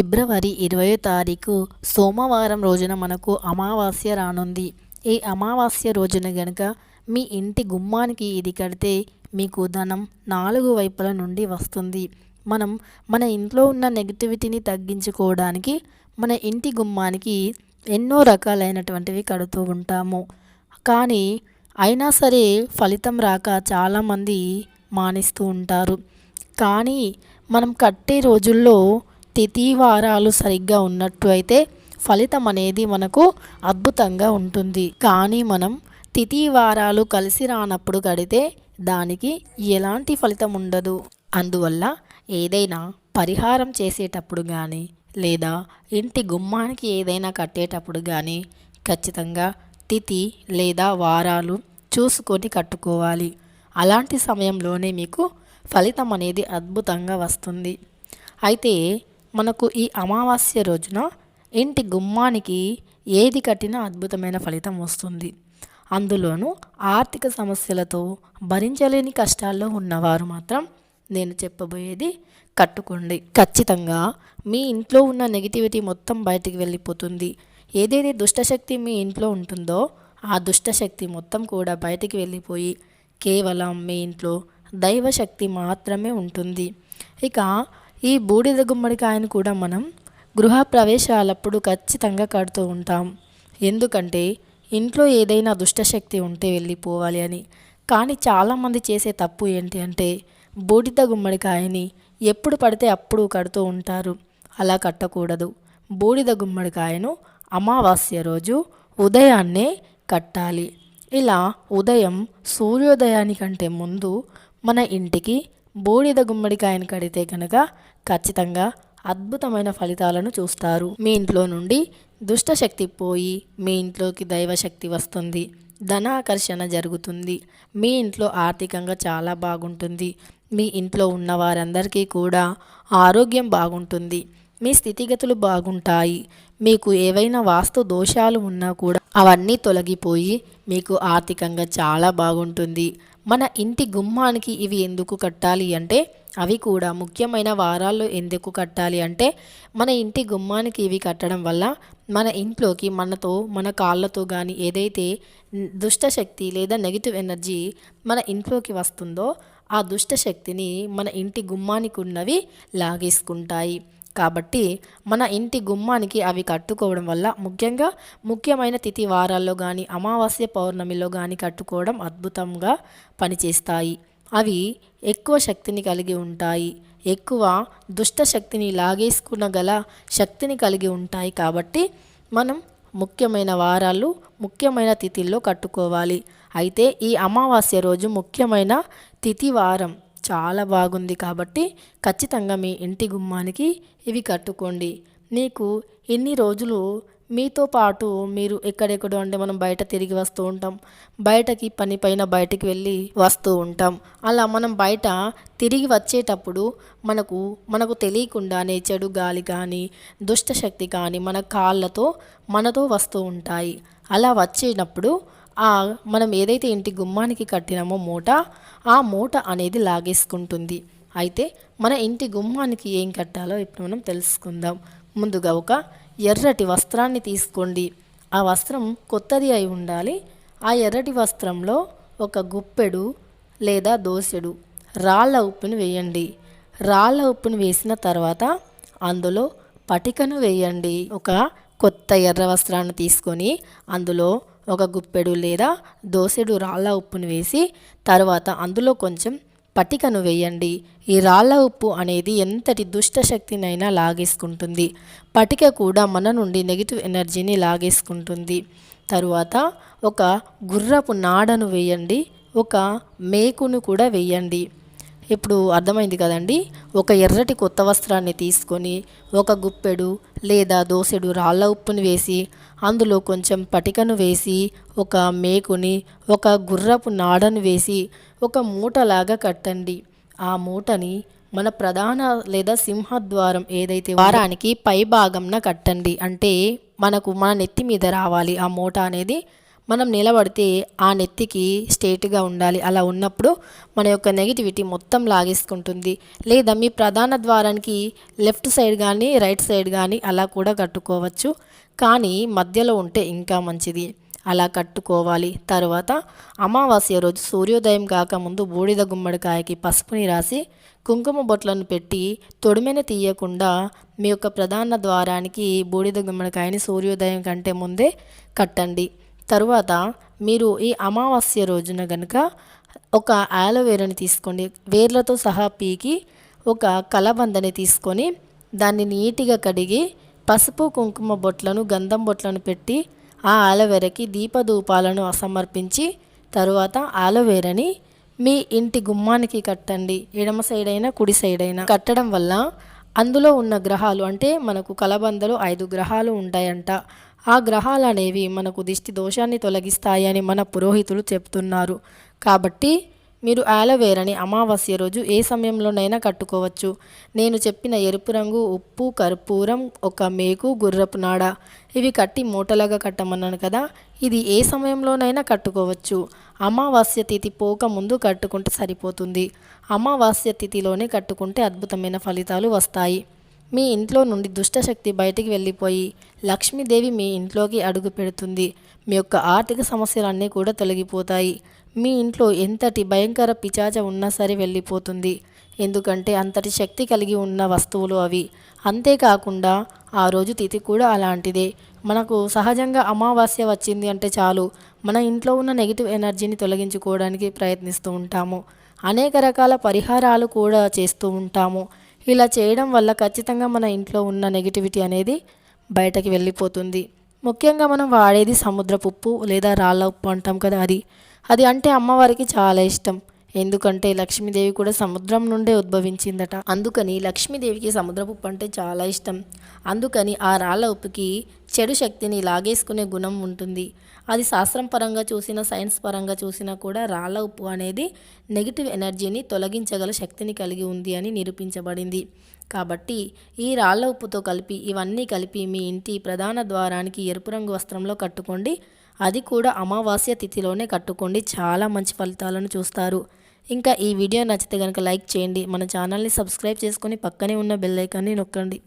ఫిబ్రవరి ఇరవై తారీఖు సోమవారం రోజున మనకు అమావాస్య రానుంది. ఈ అమావాస్య రోజున గనుక మీ ఇంటి గుమ్మానికి ఇది కడితే మీకు ధనం నాలుగు వైపుల నుండి వస్తుంది. మనం మన ఇంట్లో ఉన్న నెగిటివిటీని తగ్గించుకోవడానికి మన ఇంటి గుమ్మానికి ఎన్నో రకాలైనటువంటివి కడుతూ ఉంటాము. కానీ అయినా సరే ఫలితం రాక చాలామంది మానేస్తూ ఉంటారు. కానీ మనం కట్టే రోజుల్లో తిథి వారాలు సరిగ్గా ఉన్నట్టు అయితే ఫలితం అనేది మనకు అద్భుతంగా ఉంటుంది. కానీ మనం తిథి వారాలు కలిసి రానప్పుడు కడితే దానికి ఎలాంటి ఫలితం ఉండదు. అందువల్ల ఏదైనా పరిహారం చేసేటప్పుడు కానీ లేదా ఇంటి గుమ్మానికి ఏదైనా కట్టేటప్పుడు కానీ ఖచ్చితంగా తిథి లేదా వారాలు చూసుకొని కట్టుకోవాలి. అలాంటి సమయంలోనే మీకు ఫలితం అనేది అద్భుతంగా వస్తుంది. అయితే మనకు ఈ అమావాస్య రోజున ఇంటి గుమ్మానికి ఏది కట్టినా అద్భుతమైన ఫలితం వస్తుంది. అందులోనూ ఆర్థిక సమస్యలతో భరించలేని కష్టాల్లో ఉన్నవారు మాత్రం నేను చెప్పబోయేది కట్టుకోండి. ఖచ్చితంగా మీ ఇంట్లో ఉన్న నెగిటివిటీ మొత్తం బయటికి వెళ్ళిపోతుంది. ఏదైతే దుష్టశక్తి మీ ఇంట్లో ఉంటుందో ఆ దుష్టశక్తి మొత్తం కూడా బయటికి వెళ్ళిపోయి కేవలం మీ ఇంట్లో దైవశక్తి మాత్రమే ఉంటుంది. ఇక ఈ బూడిద గుమ్మడికాయను కూడా మనం గృహ ప్రవేశాలప్పుడు ఖచ్చితంగా కడుతూ ఉంటాం. ఎందుకంటే ఇంట్లో ఏదైనా దుష్టశక్తి ఉంటే వెళ్ళిపోవాలి అని. కానీ చాలామంది చేసే తప్పు ఏంటి అంటే బూడిద గుమ్మడికాయని ఎప్పుడు పడితే అప్పుడు కడుతూ ఉంటారు. అలా కట్టకూడదు. బూడిద గుమ్మడికాయను అమావాస్య రోజు ఉదయాన్నే కట్టాలి. ఇలా ఉదయం సూర్యోదయానికంటే ముందు మన ఇంటికి బూడిద గుమ్మడికాయను కడితే కనుక ఖచ్చితంగా అద్భుతమైన ఫలితాలను చూస్తారు. మీ ఇంట్లో నుండి దుష్టశక్తి పోయి మీ ఇంట్లోకి దైవశక్తి వస్తుంది. ధనాకర్షణ జరుగుతుంది. మీ ఇంట్లో ఆర్థికంగా చాలా బాగుంటుంది. మీ ఇంట్లో ఉన్న వారందరికీ కూడా ఆరోగ్యం బాగుంటుంది. మీ స్థితిగతులు బాగుంటాయి. మీకు ఏవైనా వాస్తు దోషాలు ఉన్నా కూడా అవన్నీ తొలగిపోయి మీకు ఆర్థికంగా చాలా బాగుంటుంది. మన ఇంటి గుమ్మానికి ఇవి ఎందుకు కట్టాలి అంటే అవి కూడా ముఖ్యమైన వారాల్లో ఎందుకు కట్టాలి అంటే మన ఇంటి గుమ్మానికి ఇవి కట్టడం వల్ల మన ఇంట్లోకి మనతో మన కాళ్ళతో కానీ ఏదైతే దుష్టశక్తి లేదా నెగిటివ్ ఎనర్జీ మన ఇంట్లోకి వస్తుందో ఆ దుష్టశక్తిని మన ఇంటి గుమ్మానికి ఉన్నవి లాగేసుకుంటాయి. కాబట్టి మన ఇంటి గుమ్మానికి అవి కట్టుకోవడం వల్ల ముఖ్యంగా ముఖ్యమైన తిథి వారాల్లో కానీ అమావాస్య పౌర్ణమిలో కానీ కట్టుకోవడం అద్భుతంగా పనిచేస్తాయి. అవి ఎక్కువ శక్తిని కలిగి ఉంటాయి. ఎక్కువ దుష్ట శక్తిని లాగేసుకున్న గల శక్తిని కలిగి ఉంటాయి కాబట్టి మనం ముఖ్యమైన వారాలు ముఖ్యమైన తిథిల్లో కట్టుకోవాలి. అయితే ఈ అమావాస్య రోజు ముఖ్యమైన తిథి వారం చాలా బాగుంది కాబట్టి ఖచ్చితంగా మీ ఇంటి గుమ్మానికి ఇవి కట్టుకోండి. నీకు ఎన్ని రోజులు మీతో పాటు మీరు ఎక్కడెక్కడో అంటే మనం బయట తిరిగి వస్తూ ఉంటాం. బయటకి పని పైన బయటికి వెళ్ళి వస్తూ ఉంటాం. అలా మనం బయట తిరిగి వచ్చేటప్పుడు మనకు మనకు తెలియకుండానే చెడు గాలి కానీ దుష్టశక్తి కానీ మన కాళ్ళతో మనతో వస్తూ ఉంటాయి. అలా వచ్చేటప్పుడు ఆ మనం ఏదైతే ఇంటి గుమ్మానికి కట్టినామో మూట ఆ మూట అనేది లాగేసుకుంటుంది. అయితే మన ఇంటి గుమ్మానికి ఏం కట్టాలో ఇప్పుడు మనం తెలుసుకుందాం. ముందుగా ఒక ఎర్రటి వస్త్రాన్ని తీసుకోండి. ఆ వస్త్రం కొత్తది అయి ఉండాలి. ఆ ఎర్రటి వస్త్రంలో ఒక గుప్పెడు లేదా దోసెడు రాళ్ళ ఉప్పుని వేయండి. రాళ్ళ ఉప్పుని వేసిన తర్వాత అందులో పటికను వేయండి. ఒక కొత్త ఎర్ర వస్త్రాన్ని తీసుకొని అందులో ఒక గుప్పెడు లేదా దోసెడు రాళ్ళ ఉప్పును వేసి తర్వాత అందులో కొంచెం పటికను వేయండి. ఈ రాళ్ళ ఉప్పు అనేది ఎంతటి దుష్ట శక్తినైనా లాగేసుకుంటుంది. పటిక కూడా మన నుండి నెగిటివ్ ఎనర్జీని లాగేసుకుంటుంది. తరువాత ఒక గుర్రపు నాడను వేయండి. ఒక మేకును కూడా వేయండి. ఇప్పుడు అర్థమైంది కదండి. ఒక ఎర్రటి కొత్త వస్త్రాన్ని తీసుకొని ఒక గుప్పెడు లేదా దోసెడు రాళ్ళ ఉప్పుని వేసి అందులో కొంచెం పటికను వేసి ఒక మేకుని ఒక గుర్రపు నాడను వేసి ఒక మూటలాగా కట్టండి. ఆ మూటని మన ప్రధాన లేదా సింహద్వారం ఏదైతే వారానికి పై భాగంన కట్టండి. అంటే మనకు మన నెత్తి మీద రావాలి ఆ మూట అనేది మనం నిలబడితే ఆ నెత్తికి స్టేట్గా ఉండాలి. అలా ఉన్నప్పుడు మన యొక్క నెగిటివిటీ మొత్తం లాగేసుకుంటుంది. లేదా మీ ప్రధాన ద్వారానికి లెఫ్ట్ సైడ్ కానీ రైట్ సైడ్ కానీ అలా కూడా కట్టుకోవచ్చు. కానీ మధ్యలో ఉంటే ఇంకా మంచిది. అలా కట్టుకోవాలి. తర్వాత అమావాస్య రోజు సూర్యోదయం కాకముందు బూడిద గుమ్మడికాయకి పసుపుని రాసి కుంకుమ బొట్లను పెట్టి తొడిమెన తీయకుండా మీ యొక్క ప్రధాన ద్వారానికి బూడిద గుమ్మడికాయని సూర్యోదయం కంటే ముందే కట్టండి. తరువాత మీరు ఈ అమావాస్య రోజున గనుక ఒక ఆలోవేరాని తీసుకోండి. వేర్లతో సహా పీకి ఒక కలబందని తీసుకొని దాన్ని నీట్గా కడిగి పసుపు కుంకుమ బొట్లను గంధం బొట్లను పెట్టి ఆ ఆలోవేరాకి దీపధూపాలను సమర్పించి తరువాత ఆలోవేరాని మీ ఇంటి గుమ్మానికి కట్టండి. ఎడమ సైడ్ అయినా కుడి సైడ్ అయినా కట్టడం వల్ల అందులో ఉన్న గ్రహాలు అంటే మనకు కలబందలో ఐదు గ్రహాలు ఉంటాయంట. ఆ గ్రహాలు అనేవి మనకు దిష్టి దోషాన్ని తొలగిస్తాయని మన పురోహితులు చెప్తున్నారు. కాబట్టి మీరు ఆలోవేరాని అమావాస్య రోజు ఏ సమయంలోనైనా కట్టుకోవచ్చు. నేను చెప్పిన ఎరుపు రంగు ఉప్పు కర్పూరం ఒక మేకు గుర్రపు నాడ ఇవి కట్టి మూటలాగా కట్టమన్నాను కదా ఇది ఏ సమయంలోనైనా కట్టుకోవచ్చు. అమావాస్య తిథి పోక ముందు కట్టుకుంటే సరిపోతుంది. అమావాస్య తిథిలోనే కట్టుకుంటే అద్భుతమైన ఫలితాలు వస్తాయి. మీ ఇంట్లో నుండి దుష్టశక్తి బయటికి వెళ్ళిపోయి లక్ష్మీదేవి మీ ఇంట్లోకి అడుగు పెడుతుంది. మీ యొక్క ఆర్థిక సమస్యలన్నీ కూడా తొలగిపోతాయి. మీ ఇంట్లో ఎంతటి భయంకర పిచాచ ఉన్నా సరే వెళ్ళిపోతుంది. ఎందుకంటే అంతటి శక్తి కలిగి ఉన్న వస్తువులు అవి. అంతేకాకుండా ఆ రోజు తిథి కూడా అలాంటిదే. మనకు సహజంగా అమావాస్య వచ్చింది అంటే చాలు. మన ఇంట్లో ఉన్న నెగిటివ్ ఎనర్జీని తొలగించుకోవడానికి ప్రయత్నిస్తూ ఉంటాము. అనేక రకాల పరిహారాలు కూడా చేస్తూ ఉంటాము. ఇలా చేయడం వల్ల ఖచ్చితంగా మన ఇంట్లో ఉన్న నెగిటివిటీ అనేది బయటకి వెళ్ళిపోతుంది. ముఖ్యంగా మనం వాడేది సముద్రపు ఉప్పు లేదా రాళ్ళ ఉప్పు అంటాం కదా అది. అది అంటే అమ్మవారికి చాలా ఇష్టం. ఎందుకంటే లక్ష్మీదేవి కూడా సముద్రం నుండే ఉద్భవించిందట. అందుకని లక్ష్మీదేవికి సముద్రపు ఉప్పు అంటే చాలా ఇష్టం. అందుకని ఆ రాళ్ళ ఉప్పుకి చెడు శక్తిని లాగేసుకునే గుణం ఉంటుంది. అది శాస్త్రం పరంగా చూసిన సైన్స్ పరంగా చూసినా కూడా రాళ్ళ ఉప్పు అనేది నెగిటివ్ ఎనర్జీని తొలగించగల శక్తిని కలిగి ఉంది అని నిరూపించబడింది. కాబట్టి ఈ రాళ్ళ ఉప్పుతో కలిపి ఇవన్నీ కలిపి మీ ఇంటి ప్రధాన ద్వారానికి ఎరుపు రంగు వస్త్రంలో కట్టుకోండి. అది కూడా అమావాస్య తిథిలోనే కట్టుకోండి. చాలా మంచి ఫలితాలను చూస్తారు. ఇంకా ఈ వీడియో నచ్చితే కనుక లైక్ చేయండి. మన ఛానల్ని సబ్స్క్రైబ్ చేసుకొని పక్కనే ఉన్న బెల్ ఐకాన్ని నొక్కండి.